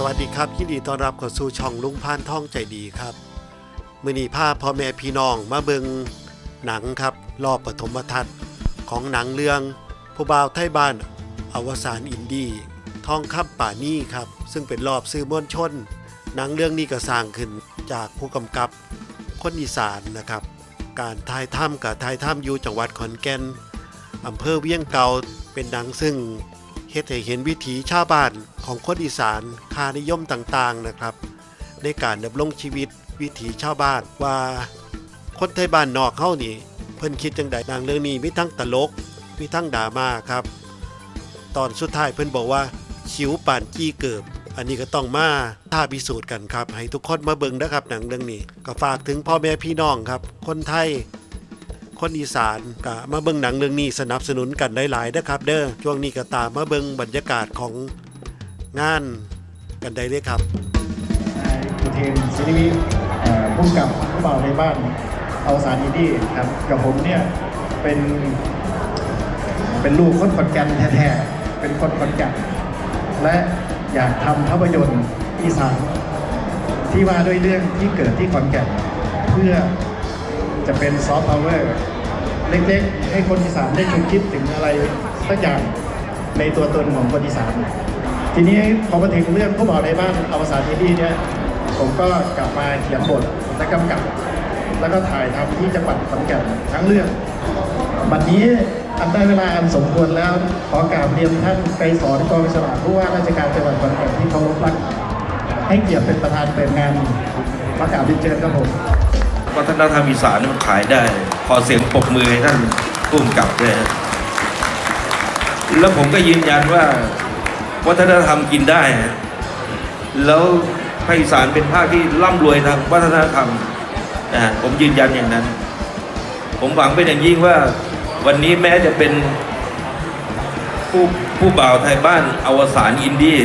สวัสดีครับยินดีต้อนรับเข้าสู่ช่องลุงพานท่องใจดีครับมือนีพาพ่อแม่พี่น้องมาเบิงหนังครับ รอบปฐมทัศน์ของหนังเรื่องผู้บ่าวไทยบ้าน อวสานอินดี้ทองคำป่านี่ครับ ซึ่งเป็นรอบสื่อมวลชน หนังเรื่องนี้ก็สร้างขึ้นจากผู้กำกับคนอีสานนะครับ การถ่ายถ้ำกับถ่ายถ้ำอยู่จังหวัดขอนแก่นอำเภอเวียงเก่าเป็นหนังซึ่ง ฮ็ดให้เห็นวิถีชาวบ้านของคนอีสานค่านิยมต่างๆนะครับ ในการดำรงชีวิตวิถีชาวบ้านว่า คนไทยบ้านนอกเฮานี่ เพิ่นคิดจังใดหนังเรื่องนี้มีทั้งตลกมีทั้งดราม่าครับ ตอนสุดท้ายเพิ่นบอกว่าชิวป่านจี้เกิบอันนี้ก็ต้องมาท้าพิสูจน์กันครับ ให้ทุกคนมาเบิ่งนะครับหนังเรื่องนี้ ก็ฝากถึงพ่อแม่พี่น้องครับ คนไทย คนอีสานก็มาเบิ่งหนังเรื่องนี้สนับสนุนกันหลายๆนะครับ เด้อช่วงนี้ก็ตามมาเบิ่งบรรยากาศของงานกันได้เลยครับนายอุเทนศิริวิเอ่อผู้กำกับผู้บ่าวในบ้านเอาสารอินดี้ครับกับผมเนี่ยเป็นเป็นลูกคนขอนแก่นแท้ๆเป็นคนขอนแก่นและอยากทำภาพยนตร์อีสานที่ว่าด้วยเรื่องที่เกิดที่ขอนแก่นเพื่อจะเป็นซอฟต์พาวเวอร์ เล็กๆ ให้คนอีสานได้ชุมคิดถึงอะไรสักอย่างในตัวตนของคนอีสานทีนี้พอมาถึงเรื่องผู้บ่าวในบ้านอวสานอินดี้เนี่ยผมก็กลับมาเขียนบทและกำกับ แล้วก็ถ่ายทำที่จังหวัดขอนแก่นทั้งเรื่องบัดนี้อันได้เวลาอันสมควรแล้วขอกราบเรียนท่านไกรสอนกองฉลาดผู้ว่าราชการจังหวัดขอนแก่นที่เคารพรักให้เกียรติเป็นประธานเปิดงานมากาบเรียนเชิญครับผมวัฒนธรรมอีสานมันขายได้ ขอเสียงปรบมือให้ท่านผู้กำกับด้วยแล้วผมก็ยืนยันว่าวัฒนธรรมกินได้ แล้วภาคอีสานเป็นภาคที่ร่ำรวยทางวัฒนธรรมนะผมยืนยันอย่างนั้น ผมหวังเป็นอย่างยิ่งว่าวันนี้แม้จะเป็นผู้ผู้บ่าวไทยบ้านอวสานอินดี้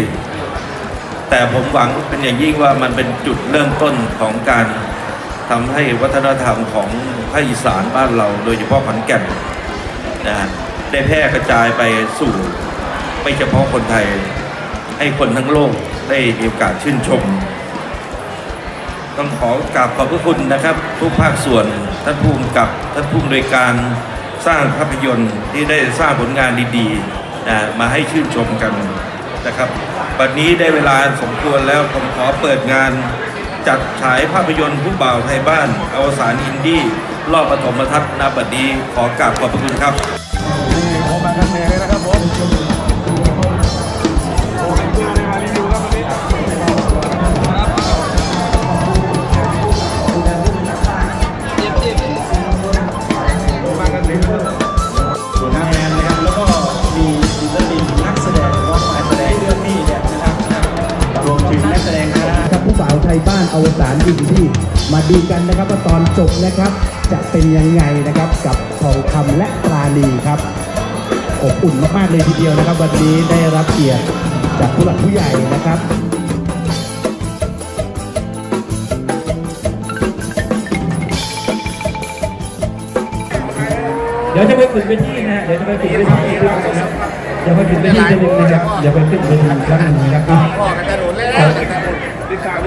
แต่ผมหวังเป็นอย่างยิ่งว่ามันเป็นจุดเริ่มต้นของการ ทำให้วัฒนธรรมของภาคอีสานบ้านเรา โดยเฉพาะขอนแก่นนะได้แพร่กระจายไปสู่ไม่เฉพาะคนไทย ให้คนทั้งโลกได้มีโอกาสชื่นชม ต้องขอกราบขอบพระคุณนะครับ ทุกภาคส่วนท่านผู้กำกับท่านผู้อำนวยการสร้างภาพยนตร์ที่ได้สร้างผลงานดีๆนะมาให้ชื่นชมกันนะครับวันนี้ได้เวลาสมควรแล้วผมขอเปิดงาน จัดฉายภาพยนตร์ผู้บ่าวไทยบ้านอวสานอินดี้รอบปฐมทัศน์นาบัดนี้ขอกราบขอบพระคุณครับ อยู่ที่มาดูกันนะครับว่าตอนจบนะครับ จะเป็นยังไงนะครับกับทองคำและปลาณีครับอบอุ่นมากๆเลยทีเดียวนะครับ วันนี้ได้รับเกียรติจากผู้หลักผู้ใหญ่นะครับเดี๋ยวจะไปฝึกเวทีนะฮะเดี๋ยวจะไปฝึกเวทีอีกครั้งนะครับเดี๋ยวไปฝึกเวทีจะหนึ่งนะครับเดี๋ยวไปขึ้นเวทีอีกครั้งหนึ่งนะครับ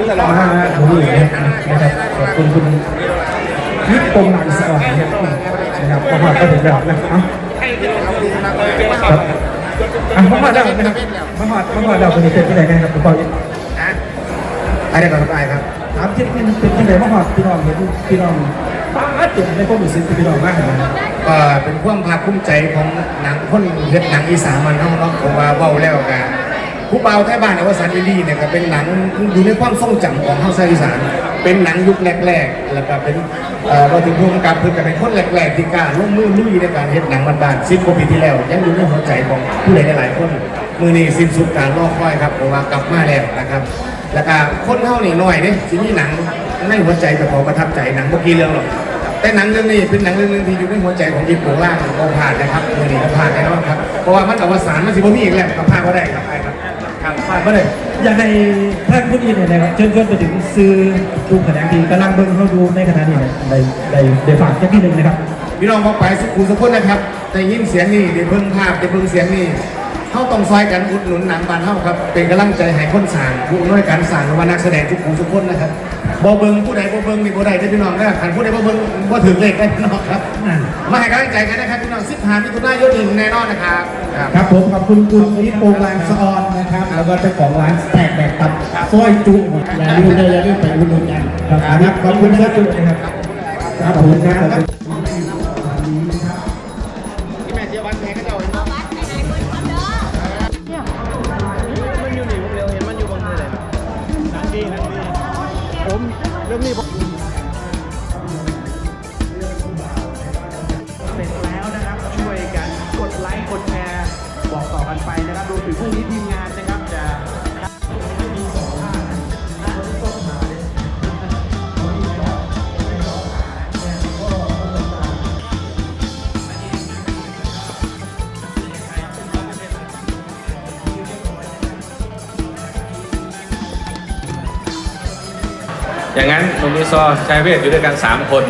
พ่อกันจะโดนแล้วติดตามนี่ตลอดมาผมอยู่นะครับขอบคุณคุณนิปงหลังสอนนะครับนะครับพอมาก็ถึงแล้วนะครับครับอะมาหอดแล้วนะครับมาหอดมาหอดแล้วคนนี้เป็นที่ไหนกันครับคุณปอยอะไรก่อนครับไอครับถามที่เป็นเป็นที่ไหนมาหอดพี่น้องเห็นพี่น้องป้าเจ็บในความรู้สึกพี่น้องมากเลยก็เป็นความภาคภูมิใจของหนังคนเฮ็ดหนังอีสานมันเนาะเนาะผมว่าเว้าแล้วกัน ผู้เบาไทยบ้านอวสานอินดี้เนี่ยก็เป็นหนังอยู่ในความทรงจำของเฮาชาวอีสานเป็นหนังยุคแรกๆ แล้วก็เป็นเอ่อมาถึงภูมิกับเพิ่นก็เป็นคนแรกๆที่กล้าลงมือลุยในการเฮ็ดหนังบ้านๆ10กว่าปีที่แล้ว ยังอยู่ในหัวใจของผู้ใดหลายๆคนมือนี้สิ้นสุดการรอคอยครับเพราะว่ากลับมาแล้วนะครับ แล้วก็คนเฮานี่น้อยเด้สิมีหนังในหัวใจเจ้าขอประทับใจหนังบ่อกี่เรื่องหรอกแต่หนังเรื่องนี้เป็นหนังเรื่องหนึงที่อยู่ในหัวใจของญี่ปุ่นล่างก็ผ่านนะครับเรื่อนี้ก็ผ่านแน่นอนครับเพราะว่ามันกับวสานมันสิบ่มีอีกแล้วก็ผ่านก็ได้ครับไอ้ครับครับ ผ่านมาเลยอยากให้ท่านผู้ดีเนี่ยนะครับเชิญชวนไปถึงซื้อดูแผนงทีกำลังเบิ่งเข้าดูในขณะนี้เนี่ยได้ได้ได้ฝากแค่ที่หนึ่งนะครับพี่น้องมาไปสุขุมสุขคนนะครับแต่ยินเสียงนี่เด้เพิ่งภาพเด้เพิ่งเสียงนี่ เฮเขาต้องซอยกันอุดหนุนหนังบ้านเฮาครับ เป็นกำลังใจให้คนสร้างผู้อำนวยการสร้างและว่านักแสดงทุกคนทุกคนนะครับบ่เบิ่งผู้ใดบ่เบิ่งนี่บ่ได้เด้อพี่น้องเด้อคันผู้ใดบ่เบิ่งบ่ถึงเลขได้พี่น้องครับ มาให้กำลังใจกันนะครับพี่น้อง15มิถุนายนนี้แน่นอนนะครับครับ ครับผมขอบคุณคุณนิโปงลางสะออนนะครับ แล้วก็เจ้าของร้านแตกแบกตับซอยจุอย่าลืมเลยอย่าลืมไปอุดหนุนกันครับขอบคุณครับครับครับผมครับ เสร็ อย่างนั้นหนุ่มมิโซอชายเวทอยู่ด้วยกัน 3 คน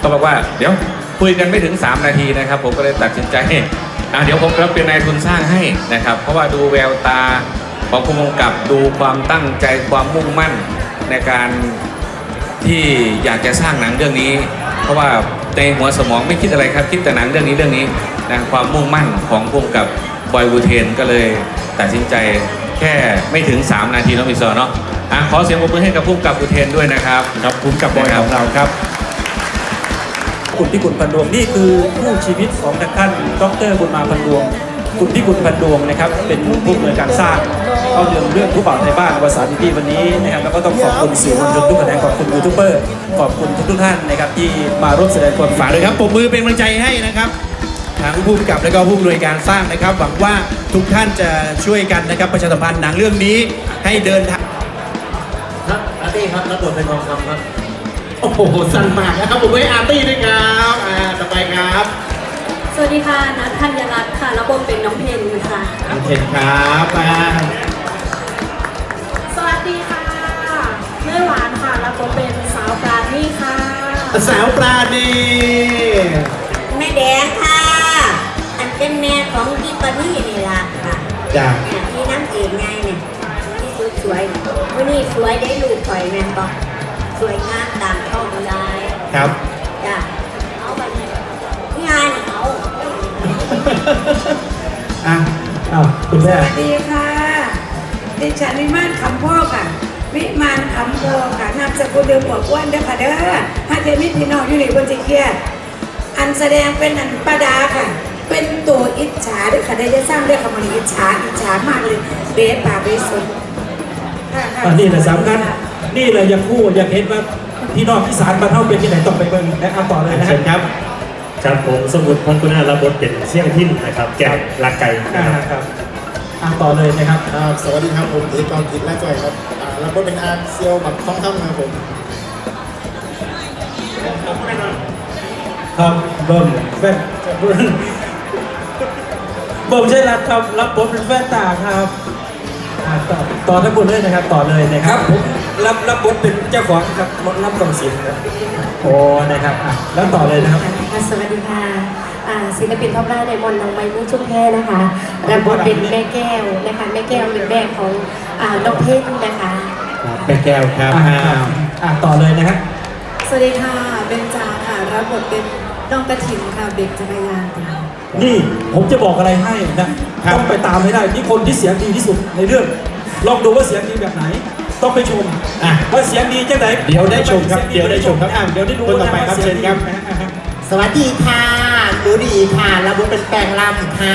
ก็บอกว่าเดี๋ยวคุยกันไม่ถึง 3 นาทีนะครับ ผมก็เลยตัดสินใจอะเดี๋ยวผมรับเป็นนายทุนสร้างให้นะครับ เพราะว่าดูแววตาของผู้กำกับดูความตั้งใจความมุ่งมั่นในการที่อยากจะสร้างหนังเรื่องนี้ เพราะว่าในหัวสมองไม่คิดอะไรครับ คิดแต่หนังเรื่องนี้เรื่องนี้นะความมุ่งมั่นของผู้กำกับบอยวูเทนก็เลยตัดสินใจแค่ไม่ถึง 3 นาทีน้องมิโซอเนาะ อะขอเสียงปรบมือให้กับผู้กำกับวูเทนด้วยนะครับครับภูมิกับบอยของเราครับคุณพิกุลพันดวงนี่คือคู่ชีวิตของท่านดรบุญมาพันดวง คุณพิกุลพันดวงนะครับ เป็นผู้อำนวยการสร้างเอาเรื่องเรื่องผู้บ่าวในบ้านวสานที่วันนี้นะครับแล้วก็ต้องขอบคุณสื่อมวลชนทุกแขนงขอบคุณยูทูบเบอร์ขอบคุณทุกทุกๆท่านนะครับที่มาร่วมแสดงความฝากด้วยครับปรบมือเป็นกำลังใจให้นะครับทางผู้กำกับและก็ผู้อำนวยการสร้างนะครับ หวังว่าทุกท่านจะช่วยกันนะครับประชาสัมพันธ์หนังเรื่องนี้ให้เดินทาง ครับอาร์ตี้ครับรับบทเป็นทองคำครับ โอ้โหสั้นมากนะครับผมให้อาร์ตี้ด้วยครับอ่าต่อไปครับสวัสดีค่ะนัทธัญรัตน์ค่ะรับบทเป็นน้องเพนค่ะอันเทนครับอ่าสวัสดีค่ะแม่หวานค่ะรับบทเป็นสาวปราณีค่ะสาวปราณีแม่แดงค่ะ อันเป็นแม่ของพี่ปานี่นี่ล่ะค่ะจ้าเนี่ยที่นั่งเองไงเนี่ยที่ สวยสวยๆวันนี้สวยได้ลูกข่อยแม่นบอกสวยงามตามเข้าดูได้ครับ จ้ะเอาไปงานเอาอะอ้าวคุณแม่สวัสดีค่ะดิฉันวิมานคำพ่อค่ะ วิมานคำพ่อค่ะนามสกุลเดิมหัวอ้วนเด้อค่ะเด้อถ้าเจมิพี่น้องอยู่ในบนจิเกียอันแสดงเป็นอันประดาค่ะ เป็นตัวอิจฉาด้วยค่ะได้จะสร้างด้วยคำว่าอิจฉาอิจฉามากเลยเบสป่าเบสสนค่ะค่ะ อันนี้แหละสำคัญนี่เลยอยากพูดอยากเห็นว่าพี่น้องที่สารบ้านเท่าเป็นที่ไหนต้องไปเบิ่งและเอาต่อเลยนะเชิญครับครับผมสมุดพลคุณารับบทเป็นเสี่ยงทิ่นนะครับ แกะลักไก่นะครับอะต่อเลยนะครับครับสวัสดีครับผมเอกกองกิจและจ่อยครับอ่าแล้วก็เป็นอาเซียวบัตรทองคำนะครับผมครับเบิ่มแฟนเบิ่มเบิ่มใช่รัฐครับรับบทเป็นแฟนตาครับอะ ต่อต่อทั้งหมดเลยนะครับต่อเลยนะครับผมรับรับบทเป็นเจ้าของครับรับกองศิลป์ครับ โอ้นะครับอะแล้วต่อเลยนะครับค่ะสวัสดีค่ะอ่าศิลปินท็อปไลน์ในมนต์น้องไม้มุ้งชุ่มแพนะคะรับบทเป็นแม่แก้วนะคะแม่แก้วเป็นแม่ของอ่าน้องเพชรนะคะ แม่แก้วครับอะอ่าอะต่อเลยนะครับสวัสดีค่ะ เบนจาค่ะ รับบทเป็นน้องกระถิ่นค่ะ เด็กจักรยานค่ะ นี่ผมจะบอกอะไรให้นะต้องไปตามให้ได้นี่คนที่เสียงดีที่สุดในเรื่อง ลองดูว่าเสียงดีแบบไหน ต้องไปชมอะว่าเสียงดีจังไหนเดี๋ยวได้ชมครับเดี๋ยวได้ชมครับอะเดี๋ยวได้รู้คนต่อไปครับว่าสียงเชิญครับดีนะฮะสวัสดีค่ะหนูดีค่ะระบุเป็นแปลงลำค่ะ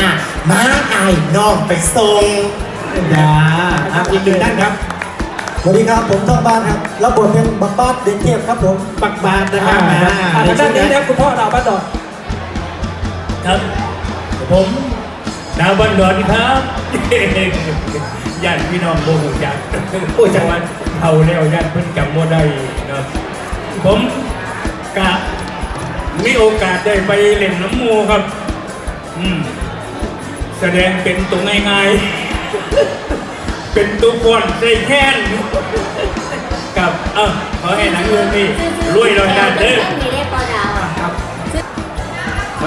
มาไอ้น้องไปส่งอย่าอะอีกหนึ่งท่านครับสวัสดีครับผมทองบ้านครับรับบทเป็นบักบ้านเด็กเทพครับผมปักบาทนะครับอ่าอ่าอ่าทางด้านนี้นะคุณพ่อดาวบ้านดอนครับ ผมดาวบันดอนครับญาติพี่น้องโมโหจักโอ้จังหวัดเอาแล้วญาติเพิ่นจำโมได้นะครับผมกะมีโอกาสได้ไปเล่นน้ำมูครับ อืม แสดงเป็นตัวง่ายๆ เป็นตัวก่อนใจแค้นกับ เออขอให้หนังเรื่องนี้รวยรอยด้านเด้อ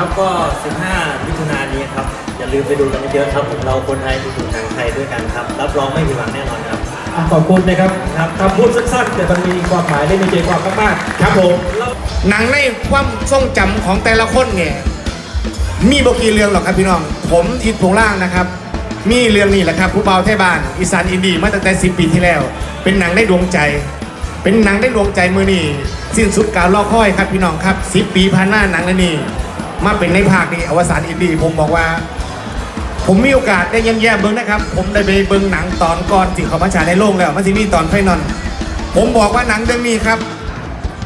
ครับก็ 15 มิถุนายนนี้ครับ อย่าลืมไปดูกันเยอะๆครับผมเราคนไทยดูหนังไทยด้วยกันครับ รับรองไม่ผิดหวังแน่นอนครับ อะขอบคุณนะครับครับคำพูดสั้นๆแต่มันมีความหมายและมีใจความมากๆครับผมหนังในความทรงจำของแต่ละคนเนี่ย มีบกี่เรื่องหรอกครับพี่น้อง ผมอิทพงล่างนะครับ มีเรื่องนี้แหละครับ ผู้เบาไทยบ้านอีสานอินดีมาตั้งแต่10 ปีที่แล้ว เป็นหนังได้ดวงใจ เป็นหนังได้ดวงใจมือนี่สิ้นสุดการรอคอยครับพี่น้องครับ10 ปีผ่านหน้าหนังเรื่องนี้ มาเป็นในภาคนี้อวสานอินดีผมบอกว่า ผมมีโอกาสได้เยี่ยมแย่เบิ้งนะครับ ผมได้ไปเบิ้งหนังตอนก่อนสิ่งเขามาฉายในโรงแล้วมันจะมีตอนไฟนอน ผมบอกว่าหนังเรื่องนี้ครับ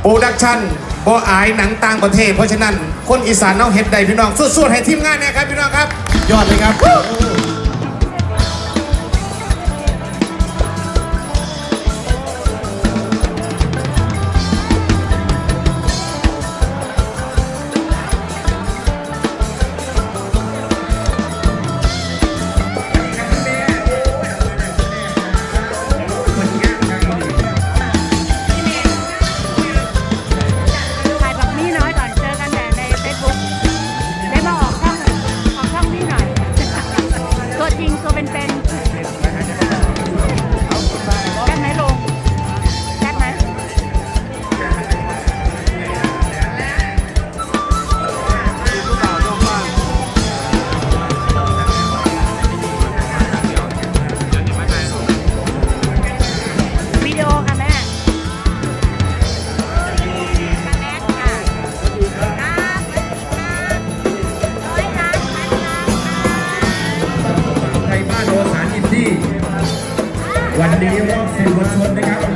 โปรดักชั่นบออายหนังต่างประเทศ เพราะฉะนั้นคนอีสานน้องเฮ็ดใดพี่น้องสู้ๆให้ทีมงานเนะครับพี่น้องครับ ยอดเลยครับ วันนี้รอบสื่อมวลชนนะครับ